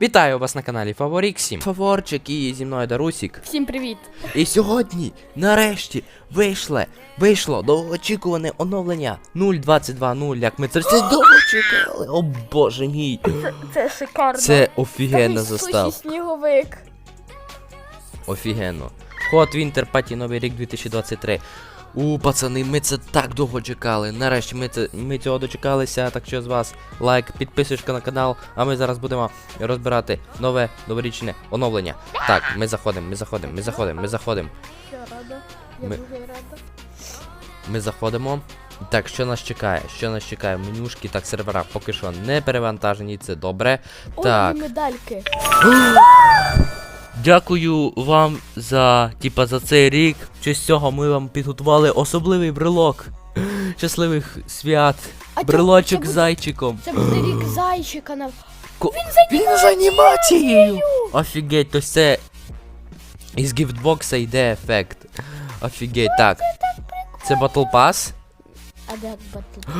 Вітаю вас на каналі Фаворіксі. Фаворчик і зі мною Дарусік. Всім привіт! І сьогодні, нарешті, вийшло, вийшло довгоочікуване оновлення 0.22.0, як ми це все довго чекали. О боже мій. Це, це шикарно. Це офігенно Такий застав. суші сніговик. Офігенно. Ход Вінтер Паті Новий рік 2023. У, пацани, ми це так довго чекали. Нарешті ми це ми цього дочекалися. Так що з вас лайк, підписочка на канал. А ми зараз будемо розбирати нове новорічне оновлення. Так, ми заходимо, ми заходимо, ми заходимо, ми заходимо. Я рада. Я Ми- дуже рада. Ми заходимо. Так, що нас чекає? Що нас чекає? Менюшки, так, сервера поки що не перевантажені, це добре. Ой, Так. медальки. Дякую вам за, типа, за цей рік. В честь цього ми вам підготували особливий брелок. Щасливих свят. А Брелочок це з зайчиком. Це буде рік зайчика на. Ко- Він з анімацією! Офігеть, то це із гіфтбокса йде ефект. Офігеть, так. Це Battle Pass. А де батл?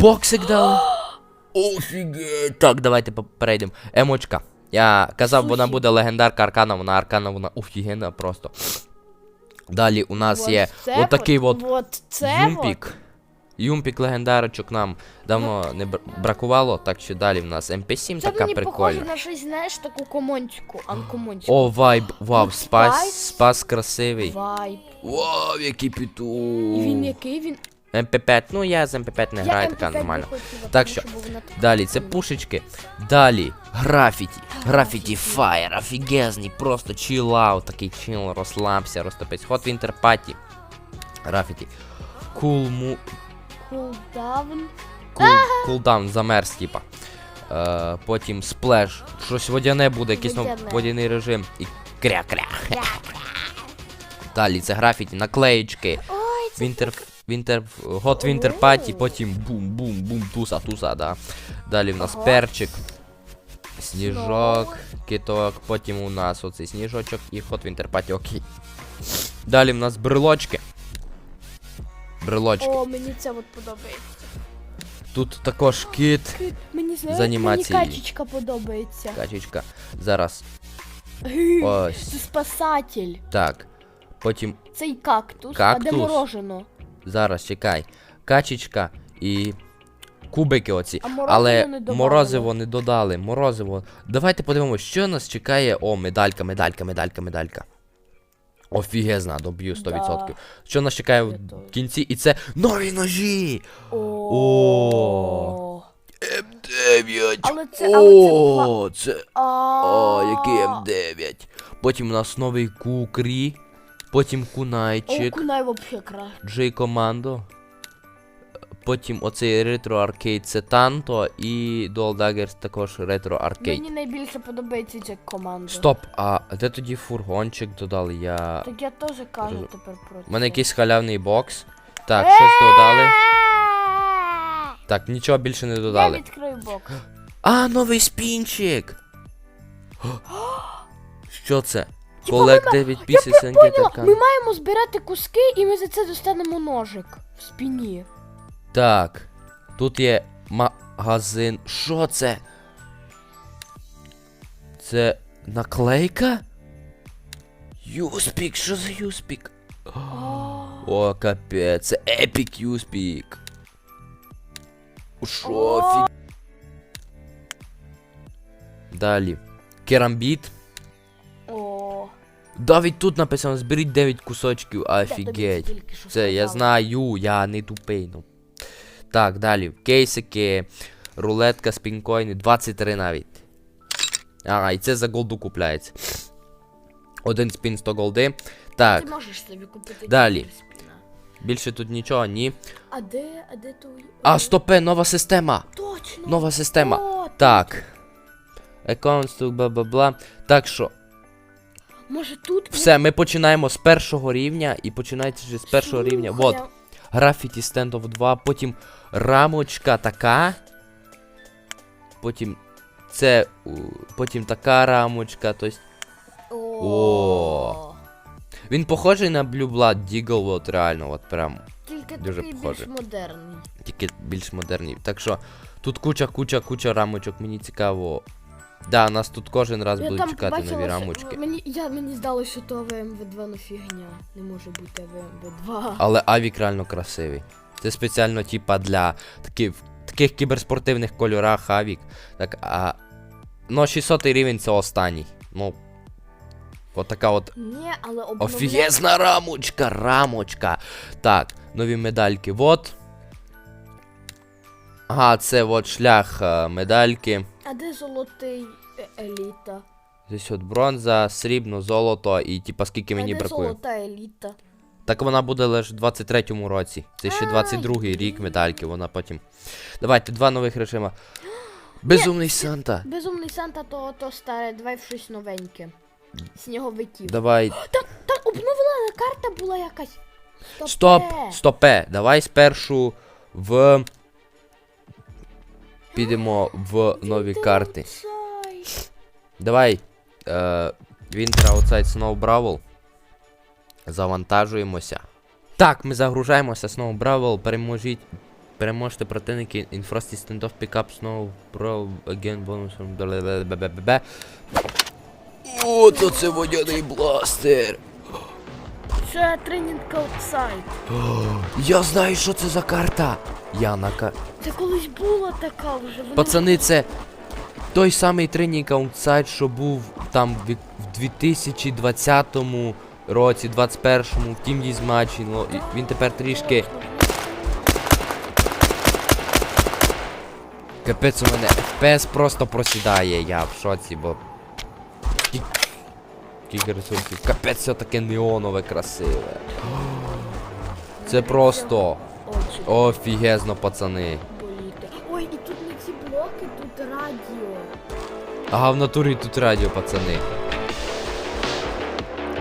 Боксик дали. Офігеть. Так, давайте перейдемо. Емочка. Я казав, вона буде легендарка аркана, вона аркана, вона офігенна просто. Далі у нас є отакий от Вот це Юмпік. Юмпік легендарочок нам давно не бракувало, так що далі в нас МП7. Це така мені прикольна. на щось, знаєш, таку комончику, анкомончику. О, вайб, вау, Ну, спас, спас красивий. Вайп. Вау, який піту. І він який він. МП5, ну я з МП5 не граю, така нормально. хотіла, Так що, Далі це пушечки. Далі графіті. Графіті фаєр, офігезний, просто чилаут, такий чил, розслабся, розтопись. Хот Вінтер Паті. Графіті. Кулму. Кулдаун. Кулдаун замерз, типа. Е, потім сплеш. Щось водяне буде, якийсь ну, водяний режим. І кря-кря. Далі це графіті, наклеєчки. Ой, це Вінтер, Вінтер, Гот Вінтер Паті, потім бум-бум-бум, туса, туса, да. Далі в нас Ага. перчик, сніжок, киток, потім у нас оцей сніжочок і Хот Вінтер Паті, окей. Далі в нас брелочки. Брелочки. О, мені це от подобається. Тут також кит, Ки- Мені знаєш, анімацією. мені качечка подобається. качечка. Зараз. Ось. Це спасатель. Так. Потім Цей кактус, а де морожено? Зараз чекай. Качечка і кубики оці. А Але не морозиво не додали. Морозиво. Давайте подивимося, що нас чекає. О, медалька, медалька, медалька, медалька. Офігезна, доб'ю 100%. Да. Що нас чекає в кінці? І це нові ножі! О. М9! Але це, але це була- О, це. О, який М9. Потім у нас новий кукрі. Потім О, кунайчик. кунай вообще краще. Джей Командо. Потім оцей ретро аркейд це Танто і Dual Daggers також ретро аркейд. Мені найбільше подобається ця команда. Стоп, а де тоді фургончик додали? Я. Так я теж кажу Роз- тепер про У мене якийсь халявний бокс. Так, щось додали. Так, нічого більше не Я додали. відкрию бокс. А, новий спінчик! Що це? Типа, Collect 9 pieces and Поняла, ми маємо збирати куски, і ми за це достанемо ножик в спині. Так. Тут є магазин. Що це? Це наклейка? Юспік, що за Юспік? О, капець, це епік Юспік. Шо, фі... Далі. Керамбіт. Давід тут написано, зберіть 9 кусочків, офігеть. Це я знаю, я не тупий, ну. Так, далі. Кейсики, рулетка, спінкоїни, 23 навіть. Ага, і це за голду купляється. Один спін 100 голди. Так, Ти можеш собі купити Далі. більше тут нічого, ні. А де, а де той? А, стопе, нова система. Точно. Нова система. О, Так. Тут бла-бла-бла. Так що, Може тут все, ми починаємо з першого рівня і починається вже з першого рівня. Вот. Слухай, Графіті стендов 2, потім рамочка така. Потім це. Потім така рамочка. Тобто О. він похожий на Blue Blood Deagle, от реально, от прям. Тільки Дуже такий похоже. більш модерний. Тільки більш модерні. Так що тут куча, куча, куча рамочок, мені цікаво. Да, нас тут кожен раз Я будуть там чекати побачила, нові що- рамочки. Мені, я, мені здалося, що то ВМВ2 ну фігня. Не може бути ВМВ2. Але авік реально красивий. Це спеціально, типа, для таких, таких кіберспортивних кольорах авік. Так, а. Ну, 600 рівень це останній. Ну. От така от Ні, але обновля... Офігезна рамочка, рамочка. Так, нові медальки. Вот. Ага, це от шлях е, медальки. А де золотий е- еліта? Здесь от бронза, срібно, золото і типа скільки а мені де бракує. золота еліта? Так вона буде лише в 23-му році. Це ще 22-й рік медальки, вона потім. Давайте два нових режима. Безумний Санта. Безумний Санта то, то старе, давай в щось новеньке. Сніговиків. Давай. Там, там обновлена карта була якась. Стоп! Стопе. Стопе! Давай спершу в. Підемо в нові карти. Давай. Е, Winter Outside Snow Brawl. Завантажуємося. Так, ми загружаємося Snow Brawl. Переможіть. Переможете противники in Frosty Standoff Pickup Snow Brawl Again bonus. О, то це водяний бластер. Це тренінг аутсайд. Я знаю, що це за карта. Я на ка... Це колись була така вже. Вона... Пацани, це той самий тренінг аутсайд, що був там в в 2020 році, 21-му, в Team Deathmatch, ну, Він тепер трішки. Капець у мене FPS просто просідає, я в шоці, бо. Кі- Скільки ресурсів. Капець все таке неонове красиве. Це просто офігезно, пацани. Ой, і тут не ці блоки, тут радіо. Ага, в натурі тут радіо, пацани.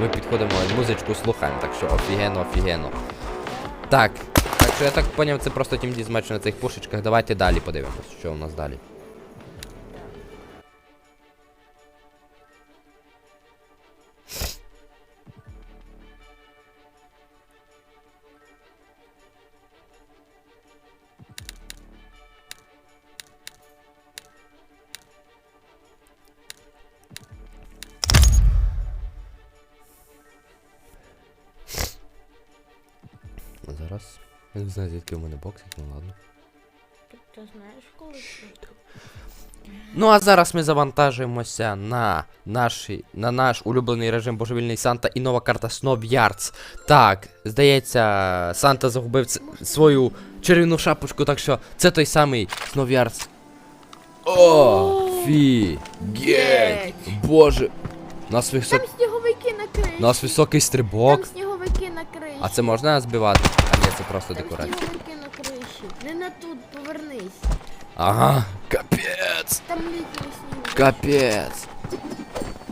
Ми підходимо музичку слухаємо, так що офігенно, офігенно. Так, так що я так поняв, це просто тім дізмеч на цих пушечках. Давайте далі подивимось, що у нас далі. Я не знаю, звідки в мене боксик, ну ладно. Ти, ти знаєш, коли це? Ну а зараз ми завантажуємося на наш, на наш улюблений режим Божевільний Санта і нова карта Snow Yards. Так, здається, Санта загубив ц- свою чарівну шапочку, так що це той самий Snow Yards. О, фігеть! Боже! Нас висок... Там сніговики на криші. У нас високий стрибок. Там сніговики на криші. А це можна збивати? Це просто Там декорація. сніговики на криші. Не на тут, повернись. Ага, капець! Там літні сніговики. Капець.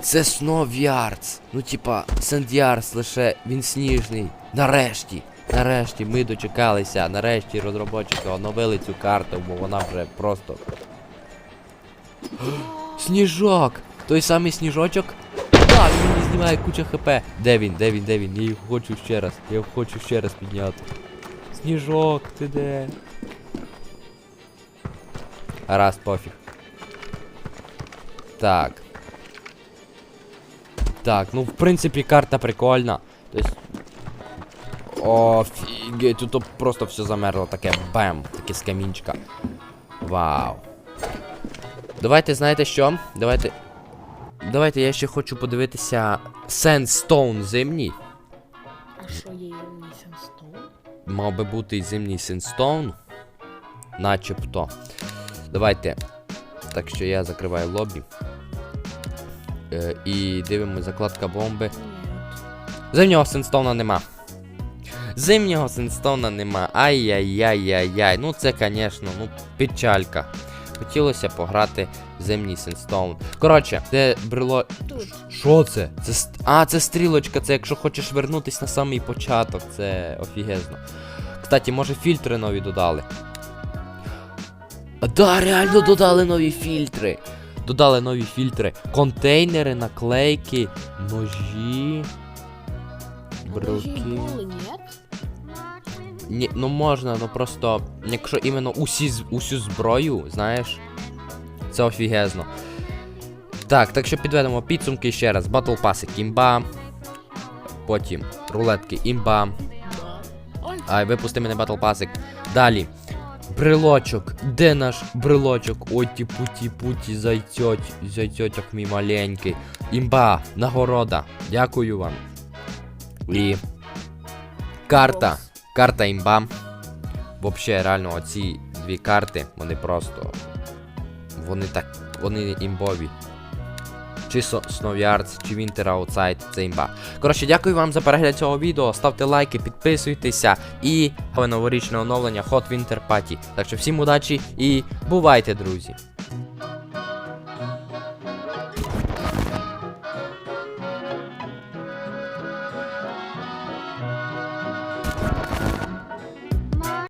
Це Snow Yards. Ну, типа, Sand Yards лише він сніжний. Нарешті. Нарешті ми дочекалися. Нарешті розробники оновили цю карту, бо вона вже просто. Сніжок! Той самий сніжочок? Так, він знімає куча хп. Де він? Де він? Де він? Я його хочу ще раз. Я його хочу ще раз підняти. Сніжок, ти де? Раз, пофіг. Так. Так, ну в принципі карта прикольна. Тобто. Офігеть, тут просто все замерло таке бем, таке з камінчика. Вау. Давайте, знаєте що? Давайте. Давайте я ще хочу подивитися Sandstone зимній. А що є? Мав би бути і зимній синстоун. Начебто. Давайте. Так що я закриваю лобі. Е, і дивимося закладка бомби. Зимнього Сенстоуна нема. Зимнього Сенстоуна нема. Ай-яй-яй-яй-яй. Ну це, звісно, ну, печалька. Хотілося пограти в зимній Сенстоун. Коротше, це брело. Тут. Що це? Це ст- А, це стрілочка, це якщо хочеш вернутись на самий початок, це офігезно. Кстати, може фільтри нові додали. А, да, реально додали нові фільтри. Додали нові фільтри. Контейнери, наклейки, ножі. Брелки. Брелки. були, ні? Ні, ну можна, ну просто, якщо іменно усі, усю зброю, знаєш, це офігезно. Так, так що підведемо підсумки ще раз. Battle Pass імба. Потім рулетки імба. Ай, випусти мене Battle Pass. Далі. Брелочок. Де наш брелочок? Ой, ті путі путі зайцьоть. Зайцьотяк мій маленький. Імба, нагорода. Дякую вам. І. Карта. Карта імба. Вообще, реально, оці дві карти, вони просто. Вони так. Вони імбові. Чи Yards, чи Winter Outside, це імба. Коротше, дякую вам за перегляд цього відео. Ставте лайки, підписуйтеся і новорічне оновлення Hot Winter Party. Так що всім удачі і бувайте, друзі!